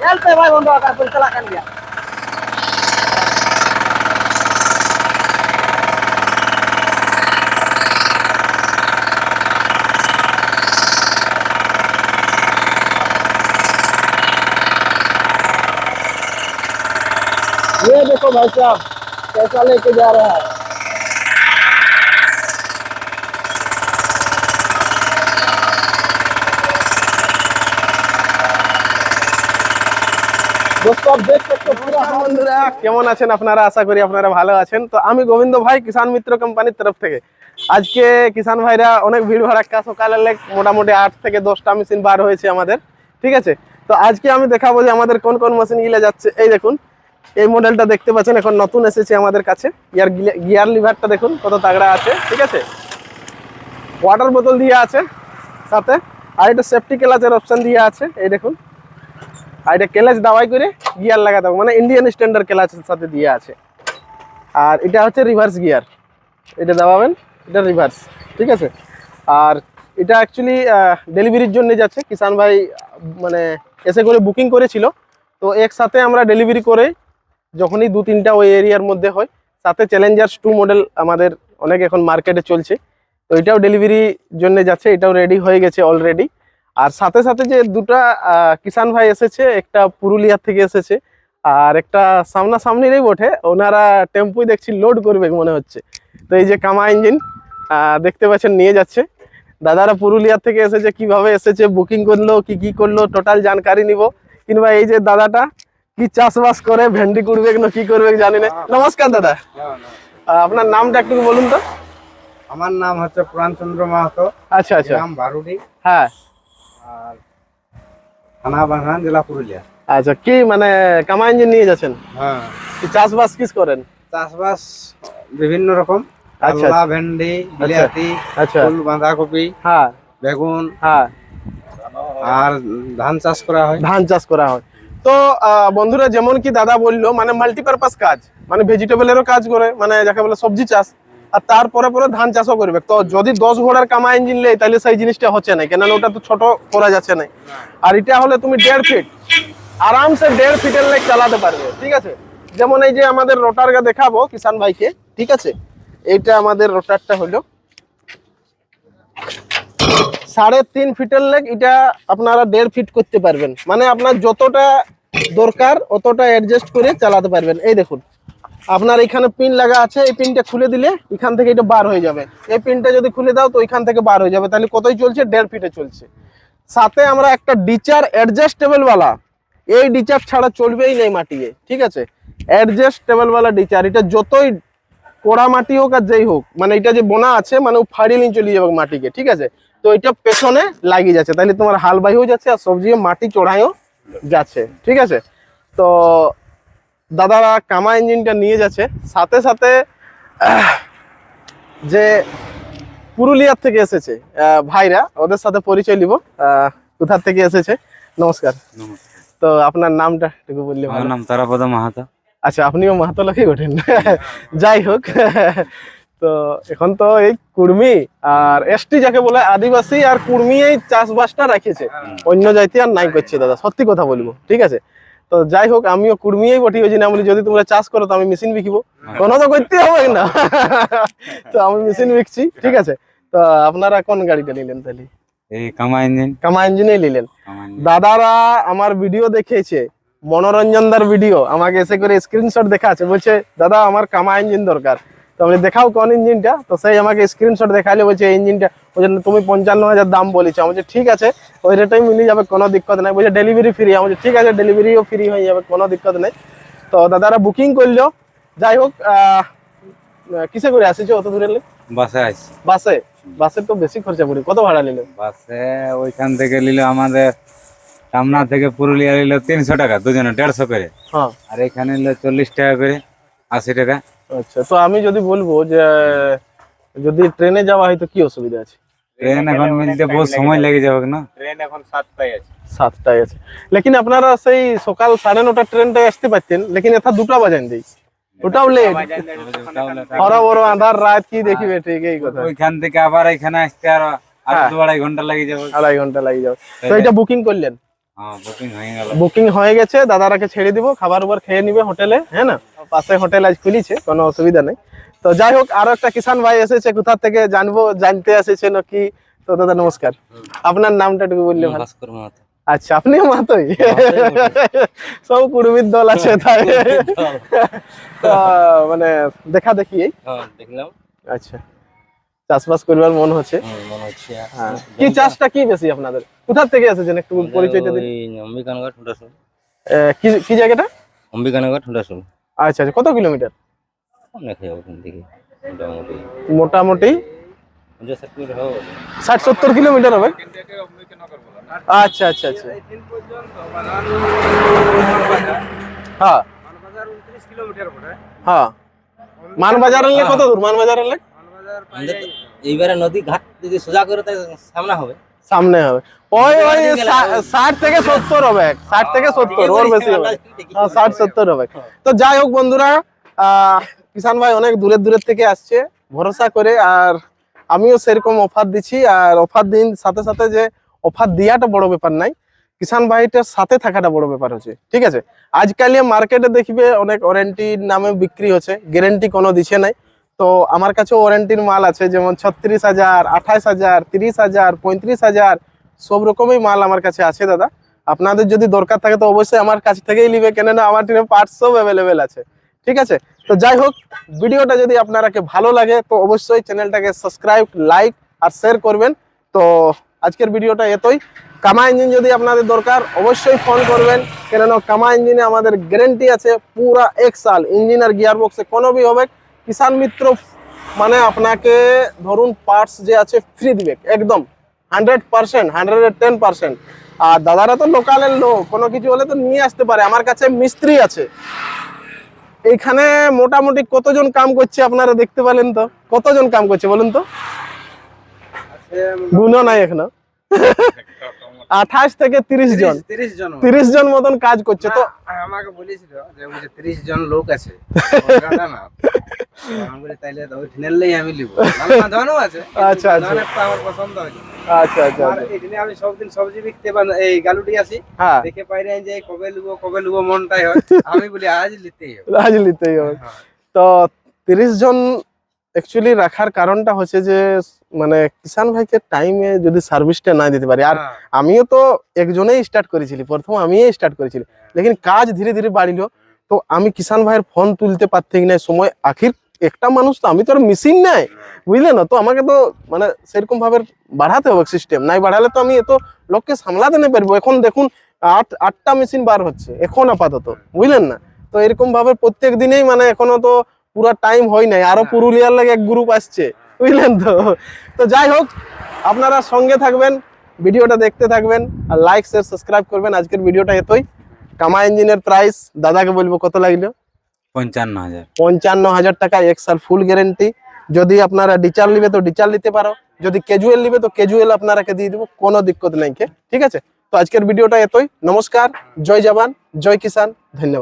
चलते भाई बंदो का कुल चला कर लिया ये देखो भाई साहब कैसा लेके जा रहा है বন্ধুরা কেমন আছেন আপনারা? আশা করি আপনারা ভালো আছেন। তো আমি গোবিন্দ ভাই কিষান মিত্র কোম্পানির তরফ থেকে। আজকে কিষান ভাইরা অনেক ভিড় ভাড়াক্কা সকালে মোটামুটি আট থেকে দশটা মেশিন বার হয়েছে আমাদের ঠিক আছে? তো আজকে আমি দেখাবো যে আমাদের কোন কোন মেশিন গিলে যাচ্ছে। এই দেখুন এই মডেলটা দেখতে পাচ্ছেন এখন নতুন এসেছে আমাদের কাছে। ইয়ার গিয়ার লিভারটা দেখুন কত তাগড়া আছে ঠিক আছে? ওয়াটার বোতল দিয়ে আছে সাথে আর এটা সেফটি ক্লাচের অপশান দিয়ে আছে এই দেখুন। আর এটা ক্লাচ দাওয়াই করে গিয়ার লাগাতে হবে। মানে ইন্ডিয়ান স্ট্যান্ডার্ড ক্লাচের সাথে দিয়ে আছে। আর এটা হচ্ছে রিভার্স গিয়ার এটা দাবাবেন, এটা রিভার্স ঠিক আছে? আর এটা অ্যাকচুয়ালি ডেলিভারির জন্য যাচ্ছে। কিষান ভাই মানে এসে করে বুকিং করেছিল। তো একসাথে আমরা ডেলিভারি করে যখনই দু তিনটা ওই এরিয়ার মধ্যে হয়, সাথে চ্যালেঞ্জার্স টু মডেল আমাদের অনেক এখন মার্কেটে চলছে। তো এটাও ডেলিভারির জন্য যাচ্ছে, এটাও রেডি হয়ে গেছে অলরেডি আর সাথে সাথে যে দুটা কিষান ভাই এসেছে একটা পুরুলিয়া থেকে এসেছে আর একটা সামনাসামনিরই বটে। ওনারা টেম্পুই দেখছি লোড করবে মনে হচ্ছে। তো এই যে কামা ইঞ্জিন দেখতে পাচ্ছেন নিয়ে যাচ্ছে। দাদারা পুরুলিয়া থেকে এসেছে কীভাবে এসেছে বুকিং করল কি কি করল টোটাল জানকারি নিব। কিংবা এই যে দাদাটা কি চাষবাস করে ভেন্ডি করবে না কি করবে জানি না। নমস্কার দাদা। আপনার নামটা একটু বলুন তো। আমার নাম হচ্ছে পুরাণচন্দ্র মাহাতো। আচ্ছা আচ্ছা। গ্রাম বারুডি। হ্যাঁ। আর থানা বাগান জেলা পুরুলিয়া। আচ্ছা কি মানে ইঞ্জিন নিয়ে যাচ্ছেন? হ্যাঁ। চাষবাস কিস করেন? চাষবাস বিভিন্ন রকম। আচ্ছা, ভেন্ডি বিলাতি আচ্ছা ফুল বাঁধাকপি হ্যাঁ। বেগুন। হ্যাঁ। আর ধান চাষ করা হয়। ধান চাষ করা হয়। তো বন্ধুরা যেমন কি দাদা বলল মানে মাল্টিপারপাস কাজ। মানে ভেজিটেবলেরও কাজ করে মানে যাকে বলে সবজি চাষ। আর তারপরে পরে ধান চাষও করবে। তো যদি দশ ঘোড়ার কামা ইঞ্জিন লেই তাহলে সেই জিনিসটা হচ্ছে না কেন ওটা তো ছোট করা যাচ্ছে না। আর এটা হলে তুমি দেড় ফিট আরামসে দেড় ফিটের লেগ চালাতে পারবে, ঠিক আছে? যেমন এই যে আমাদের রোটারটা দেখাবো কিষান ভাইকে, ঠিক আছে? এইটা আমাদের রোটারটা হলো সাড়ে তিন ফিটের লেগ, এটা আপনারা দেড় ফিট করতে পারবেন। মানে আপনার যতটা দরকার, অতটা অ্যাডজাস্ট করে চালাতে পারবেন। এই দেখুন আপনার এখানে পিন লাগা আছে, এই পিনটা খুলে দিলে এখান থেকে এটা বার হয়ে যাবে। এই পিনটা যদি খুলে দাও তো এখান থেকে বার হয়ে যাবে। তাহলে কতই চলছে? দেড় ফিটে চলছে। সাথে আমরা একটা ডিচার অ্যাডজাস্টেবল বালা। এই ডিচার ছাড়া চলবেই নেই মাটিয়ে, ঠিক আছে? অ্যাডজাস্টেবল বালা ডিচার এটা যতই কোড়া মাটি হোক আর যেই হোক মানে এটা যে বোনা আছে মানে ও নিয়ে চলে যাবে মাটিকে, ঠিক আছে? তো এটা পেছনে লাগিয়ে যাচ্ছে। তাহলে তোমার হাল বাহিও যাচ্ছে আর সবজি মাটি চড়াইও যাচ্ছে, ঠিক আছে? তো দাদারা কামা ইঞ্জিনটা নিয়ে যাচ্ছে। সাথে সাথে যে পুরুলিয়ার থেকে এসেছে ভাইরা ওদের সাথে পরিচয় নিব। কোথার থেকে এসেছে? নমস্কার। তো আপনার নামটা একটু বললে আমার নাম তারাপদ মাহাতো। আচ্ছা আপনিও মাহাতো লোকই ওঠেন। যাই হোক তো এখন তো এই কুর্মি আর এসটি যাকে বলে আদিবাসী আর কুর্মি এই চাষবাসটা রাখেছে অন্য জাতি আর নাই করছে দাদা সত্যি কথা বলব ঠিক আছে? তো যাই হোক আমিও কুর্মিয়েই বটি ওই জন্য আমি যদি তোমরা চাষ করো তো আমি মেশিন বিকিব। কোনো তো করতে হবে না। তো আমি মেশিন বিকছি ঠিক আছে? তো আপনারা কোন গাড়িটা নিলেন তাহলে? এই কামা ইঞ্জিন কামা ইঞ্জিনেই নিলেন। দাদারা আমার ভিডিও দেখেছে মনোরঞ্জনদার ভিডিও আমাকে এসে করে স্ক্রিনশট দেখাচ্ছে। বলছে দাদা আমার কামা ইঞ্জিন দরকার। তো আমি দেখাও কোন ইঞ্জিনটা তো সেই আমাকে স্ক্রিনশট দেখালে বলছে এই ইঞ্জিনটা বলছে তুমি পঞ্চান্ন হাজার দাম বলেছ। আমি বলছি ঠিক আছে ওই রেটাই মিলে যাবে কোনো দিক্কত নাই। বলছে ডেলিভারি ফ্রি আমি ঠিক আছে ডেলিভারিও ফ্রি হয়ে যাবে কোনো দিক্কত নেই। তো দাদারা বুকিং করল। যাই হোক কিসে করে আসিছো অত দূরে? বাসে আইস বাসে? বাসে তো বেশি খরচা পড়ে কত ভাড়া নিল? বাসে ওইখান থেকে নিল আমাদের টামনা থেকে পুরুলিয়া নিল তিনশো টাকা দুজনে দেড়শো করে। হ্যাঁ। আর এখানে নিল চল্লিশ টাকা করে আশি টাকা। আচ্ছা তো আমি যদি বলব যে যদি ট্রেনে যাওয়া হয় তো কি অসুবিধা আছে? ট্রেন এখন মিলতে বহুত সময় লেগে যাবে না? ট্রেন এখন সাতটায় আছে। সাতটায় আছে। লেকিন আপনারা সেই সকাল সাড়ে নটা ট্রেনটায় আসতে পারতেন লেকিন এটা দুটা বাজান দিই। ওটাও লেট বড় বড় আধার রাত কি দেখিবে? ঠিক এই কথা। ওইখান থেকে আবার এখানে আসতে আর হ্যাঁ। আড়াই ঘণ্টা লেগে যাবে। আড়াই ঘণ্টা লাগে যাবে। তো এটা বুকিং করলেন? হ্যাঁ বুকিং হয়ে হয়ে গেছে দাদারাকে ছেড়ে দিব খাবার উবার খেয়ে নিবে হোটেলে হ্যাঁ না? পাশে হোটেল আজ খুলিছে কোনো অসুবিধা নেই। তো যাই হোক আরও একটা কিষান ভাই এসেছে কোথা থেকে জানব জানতে এসেছে নাকি? তো দাদা নমস্কার। আপনার নামটা একটু বললে আচ্ছা আপনিও মাতই সব কুড়মির দল আছে তাই। মানে দেখা দেখি এই। হ্যাঁ দেখলাম। আচ্ছা। চাষবাস করবার মন হচ্ছে। মনে হচ্ছে। হ্যাঁ। কি চাষটা কি বেশি আপনাদের? কোথা থেকে এসেছেন একটু পরিচয়টা দিন। অম্বিকানগর ঠুটাসুল এ, কি কি জায়গাটা? অম্বিকানগর ঠুটাসুল আচ্ছা আচ্ছা। কত কিলোমিটার? অনেক হবে ওখান থেকে মোটামুটি। মোটামুটি? ষাট কিলোমিটার হবে। ষাট সত্তর কিলোমিটার হবে? আচ্ছা আচ্ছা আচ্ছা। হ্যাঁ। উনত্রিশ কিলোমিটার পড়ে। হ্যাঁ। মানবাজার এলে কত দূর? মানবাজার তো এইবারে নদী ঘাট যদি সোজা করে তাই সামনে হবে। সামনে হবে। ওই ওই ষাট থেকে সত্তর হবে। ষাট থেকে সত্তর ওর বেশি হবে। হ্যাঁ ষাট সত্তর হবে। তো যাই হোক বন্ধুরা কিষান ভাই অনেক দূরের দূরের থেকে আসছে। ভরসা করে আর আমিও সেরকম অফার দিচ্ছি। আর অফার দিন সাথে সাথে যে অফার দেওয়াটা বড় ব্যাপার নাই। কিষান ভাইটার সাথে থাকাটা বড় ব্যাপার হচ্ছে। ঠিক আছে? আজকাল মার্কেটে দেখবে অনেক ওয়ারেন্টির নামে বিক্রি হচ্ছে। গ্যারেন্টি কোনো দিচ্ছে নাই। তো আমার কাছেও ওয়ারেন্টির মাল আছে, যেমন ছত্রিশ হাজার আঠাইশ হাজার, তিরিশ হাজার, পঁয়ত্রিশ হাজার, সব রকমই মাল আমার কাছে আছে দাদা। আপনাদের যদি দরকার থাকে তো অবশ্যই আমার কাছ থেকেই নিবে, কেননা আমার টিমে পার্টস সব অ্যাভেলেবেল আছে। ঠিক আছে? তো যাই হোক, ভিডিওটা যদি আপনারাকে ভালো লাগে তো অবশ্যই চ্যানেলটাকে সাবস্ক্রাইব লাইক আর শেয়ার করবেন। তো আজকের ভিডিওটা এতই। কামা ইঞ্জিন যদি আপনাদের দরকার, অবশ্যই ফোন করবেন। কেননা কামা ইঞ্জিনে আমাদের গ্যারেন্টি আছে, পুরা এক সাল। ইঞ্জিন আর গিয়ার বক্সে কোনো বি হবে কিষান মিত্র মানে আপনাকে ধরুন পার্টস যে আছে ফ্রি দিবে একদম hundred percent hundred ten percent আর দাদারা তো লোকালের লোক কোনো কিছু হলে তো নিয়ে আসতে পারে। আমার কাছে মিস্ত্রি আছে। এইখানে মোটামুটি কতজন কাম করছে আপনারা দেখতে পেলেন তো? কতজন কাম করছে বলুন তো? গুণ নাই এখনও। আঠাশ থেকে তিরিশ জন। তিরিশ জন। তিরিশ জন মতন কাজ করছে। তো আমাকে বলেছিল যে তিরিশ জন লোক আছে। আমি আমি আচ্ছা, আচ্ছা। আমি সবদিন সবজি বিকতে এই গালুটি আসি হ্যাঁ। দেখে পাই যে কবে লিবো কবে লিবো মনটাই হয়। আমি বলি আজ লিতেই হবে। রাজ নিতেই হবে। হ্যাঁ। তো তিরিশ জন অ্যাকচুয়ালি রাখার কারণটা হচ্ছে যে মানে কিষান ভাইকে টাইমে যদি সার্ভিসটা না দিতে পারি আর হ্যাঁ। আমিও তো একজনেই স্টার্ট করেছিলি প্রথম আমিই স্টার্ট করেছিলি। লেকিন কাজ ধীরে ধীরে বাড়িল তো আমি কিষান ভাইয়ের ফোন তুলতে পারতে না সময় আখির একটা মানুষ তো আমি তো আর মিসিং নাই বুঝলে না? তো আমাকে তো মানে সেরকম ভাবে বাড়াতে হবে সিস্টেম নাই বাড়ালে তো আমি এত লোককে সামলাতে না পারব। এখন দেখুন আট আটটা মেশিন বার হচ্ছে এখন আপাতত বুঝলেন না? তো এরকম ভাবে প্রত্যেক দিনেই মানে এখনও তো পুরো টাইম হয় নাই আরও পুরুলিয়ার লাগে এক গ্রুপ আসছে বুঝলেন তো? তো যাই হোক আপনারা সঙ্গে থাকবেন ভিডিওটা দেখতে থাকবেন আর লাইক শেয়ার সাবস্ক্রাইব করবেন। আজকের ভিডিওটা এতই। কামা ইঞ্জিনের প্রাইস দাদাকে বলব কত লাগল? পঞ্চান্ন হাজার। পঞ্চান্ন হাজার টাকা এক সাল ফুল গ্যারেন্টি যদি আপনারা ডিচার নিবে তো ডিচার নিতে পারো। যদি ক্যাজুয়াল নিবে তো ক্যাজুয়াল আপনারাকে দিয়ে দেবো কোনো দিক্কত নাই কে? ঠিক আছে? তো আজকের ভিডিওটা এতই। নমস্কার জয় জওয়ান জয় কিষান ধন্যবাদ।